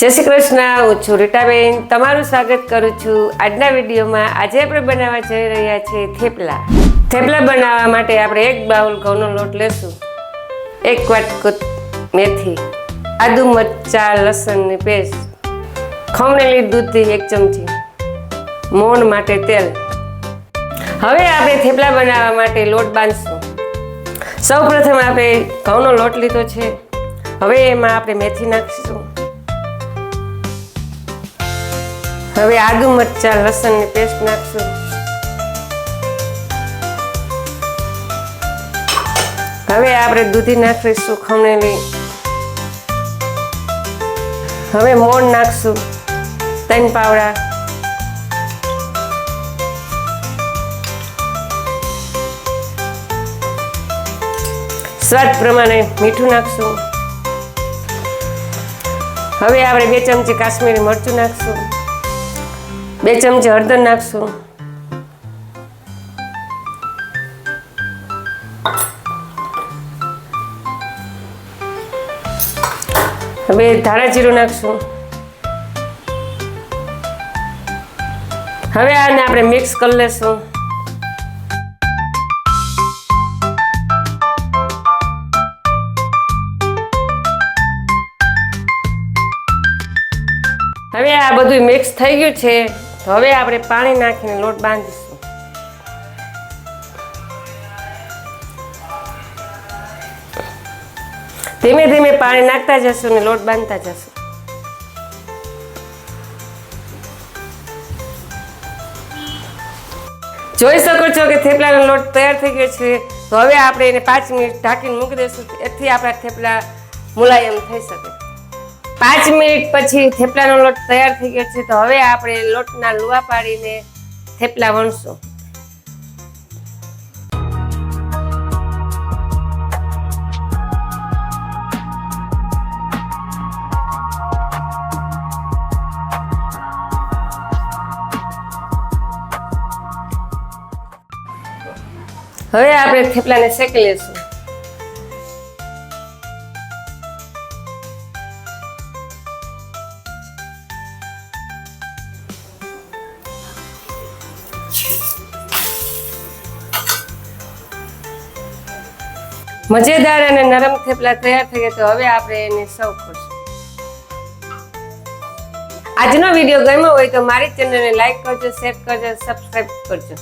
જય શ્રી કૃષ્ણ, હું છું રીટાબેન. તમારું સ્વાગત કરું છું. આજના વિડીયોમાં આજે આપણે બનાવવા જઈ રહ્યા છીએ થેપલા. થેપલા બનાવવા માટે આપણે એક બાઉલ ઘઉંનો લોટ લેશું. એક વાટકો મેથી, આદુ મરચા લસણની પેસ્ટ ખમણેલી દૂધથી એક ચમચી મોણ માટે તેલ. હવે આપણે થેપલા બનાવવા માટે લોટ બાંધશું. સૌ પ્રથમ આપણે ઘઉંનો લોટ લીધો છે. હવે એમાં આપણે મેથી નાખીશું. હવે આદુ મરચા, લસણની પેસ્ટ નાખશું. હવે આપણે દૂધી નાખીશું ખમણેલી. હવે મોણ નાખશું, ત્રણ પાવડા. સ્વાદ પ્રમાણે મીઠું નાખશું. હવે આપણે બે ચમચી કાશ્મીરી મરચું નાખશું. બે ચમચી હળદર નાખશું. હવે ધાણા જીરું નાખશું. હવે આને આપણે મિક્સ કરી લેશું. હવે આ બધું મિક્સ થઈ ગયું છે. હવે આપણે પાણી નાખીને લોટ બાંધીશું. ધીમે ધીમે પાણી નાખતા જશું ને લોટ બાંધતા જશું. જોઈ શકો છો કે થેપલાનો લોટ તૈયાર થઈ ગયો છે. તો હવે આપણે એને પાંચ મિનિટ ઢાંકીને મૂકી દઈશું, એથી આપણા થેપલા મુલાયમ થઈ શકે. પાંચ મિનિટ પછી થેપલાનો લોટ તૈયાર થઈ ગયો છે, તો હવે આપણે લોટના લુવા પાડીને થેપલા વણશું. હવે આપણે થેપલાને શેકી લઈશું. મજેદાર અને નરમ થેપલા તૈયાર થઈ ગયા તો હવે આપણે એને સર્વ કરશું. આજનો વીડિયો ગમ્યો હોય તો મારી ચેનલને લાઈક કરજો, શેર કરજો સબસ્ક્રાઈબ કરજો.